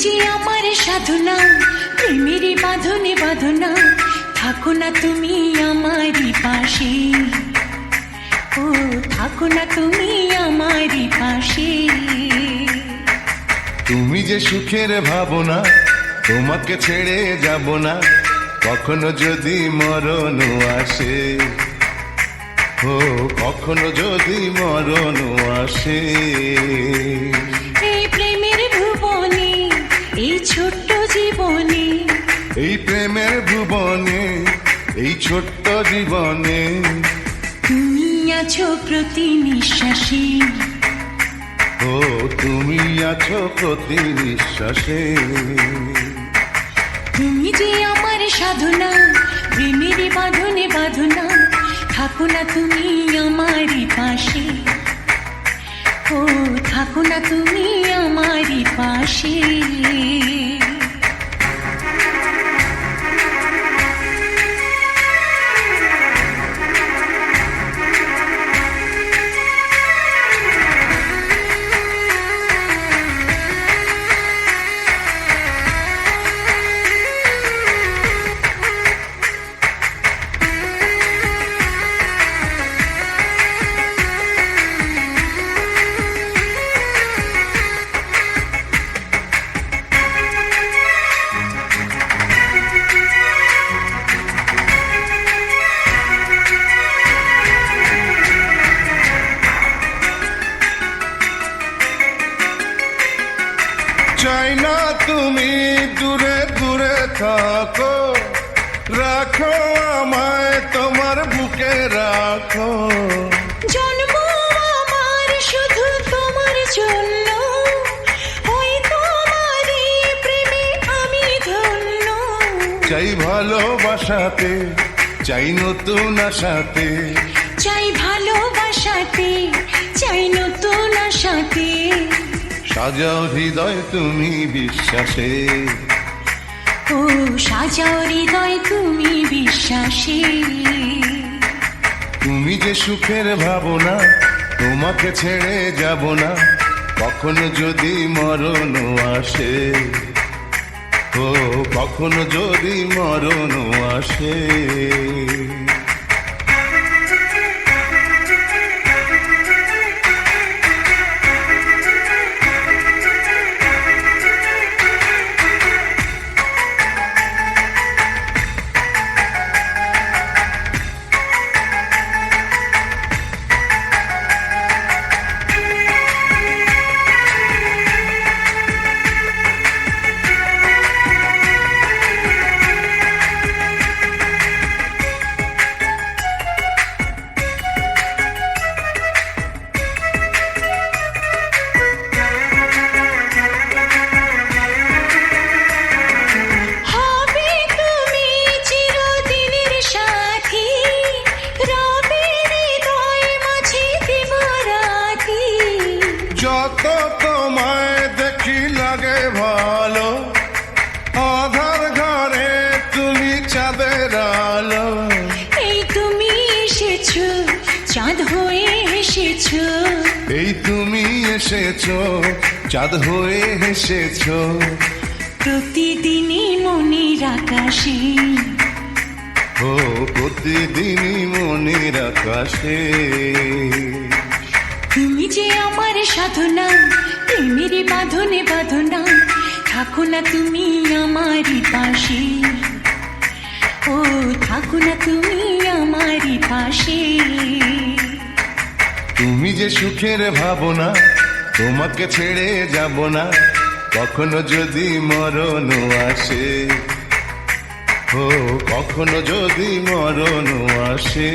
যে আমার সাধনা প্রেমের বাঁধনে বাঁধনা থাকো না তুমি আমারই পাশে। ও থাকো না তুমি আমারই পাশে। তুমি যে সুখের ভাবনা তোমাকে ছেড়ে যাব না কখনো যদি মরণ আসে। ও কখনো যদি মরণ আসে। এই প্রেমের ভুবনে এই প্রেমের ভুবনে এই ছোট্ট জীবনে। তুমি আছো প্রতি নিঃশ্বাসে ও তুমি আছো প্রতি নিঃশ্বাসে তুমি যে আমার সাধনা প্রেমের বাঁধনে বাঁধনা থাকো না তুমি আমারই পাশে। ও থাকো না তুমি আমারই পাশে। তুমি দূরে দূরে থাকো রাখো আমায় তোমার বুকে রাখো। জন্ম আমার শুধু তোমার জন্য ওই তোমারই প্রেমে আমি ধন্য। চাই ভালোবাসাতে চাই নতুন আশাতে। চাই ভালোবাসাতে চাই নতুন আশাতে। সাজাও হৃদয় তুমি বিশ্বাসে। ও সাজাও হৃদয় তুমি বিশ্বাসে। তুমি যে সুখের ভাবনা তোমাকে ছেড়ে যাব না কখনো যদি মরণ আসে। ও কখনো যদি মরণ আসে। যত তোমায় দেখি লাগে ভালো আধার ঘরে তুমি চাঁদের আলো। এই তুমি এসেছ চাঁদ হয়ে এসেছ। এই তুমি এসেছ চাঁদ হয়ে এসেছ। প্রতিদিনই মনের আকাশে। ও প্রতিদিনই মনের আকাশে। তুমি যে আমার সাধনা, প্রেমের বাঁধনে বাঁধনা, থাকো না তুমি আমারই পাশে। ও, থাকো না তুমি আমারই পাশে। তুমি যে সুখের ভাবনা, তোমাকে ছেড়ে যাব না, কখনো যদি মরণ আসে। ও, কখনো যদি মরণ আসে।